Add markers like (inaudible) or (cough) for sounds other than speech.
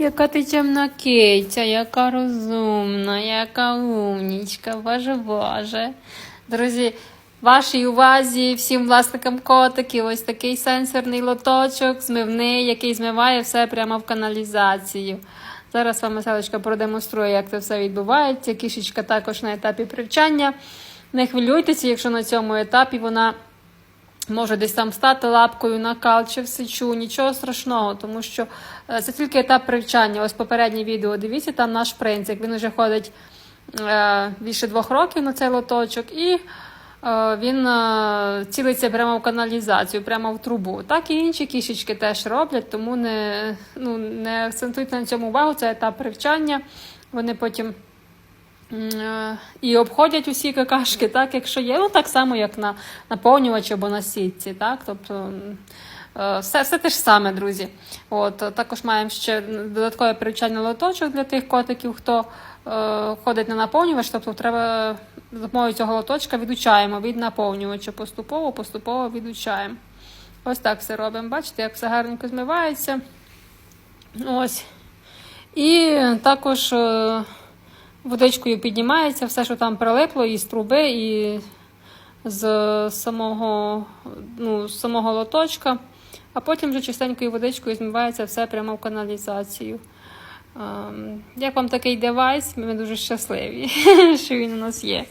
Яка ти темна киця, яка розумна, яка умнічка, боже боже. Друзі, вашій увазі всім власникам котиків ось такий сенсорний лоточок, змивний, який змиває все прямо в каналізацію. Зараз вам Веселочка продемонструє, як це все відбувається. Кішечка також на етапі привчання. Не хвилюйтеся, якщо на цьому етапі вона може десь там стати лапкою на кал чи в сечу, нічого страшного, тому що е, це тільки етап привчання. Ось попереднє відео, дивіться, там наш принцип. Він вже ходить е, більше двох років на цей лоточок, і е, він цілиться прямо в каналізацію, прямо в трубу. Так і інші кішечки теж роблять, тому не, ну, не акцентуйте на цьому увагу, це етап привчання. Вони потім. Е, І обходять усі какашки, так, якщо є, ну так само, як на наповнювачі або на сітці, так, тобто е, все, все те ж саме, друзі. От, також маємо ще додаткове привчальний лоточок для тих котиків, хто е, ходить на наповнювач, тобто треба за допомогою цього лоточка відучаємо від наповнювача поступово, поступово відучаємо. Ось так все робимо. Бачите, як все гарненько змивається. Ось. І також. е, Водичкою піднімається все, що там прилипло, і з труби, і з самого, ну, з самого лоточка, а потім вже чистенькою водичкою змивається все прямо в каналізацію. Ем, Як вам такий девайс? Ми дуже щасливі, (laughs) що він у нас є.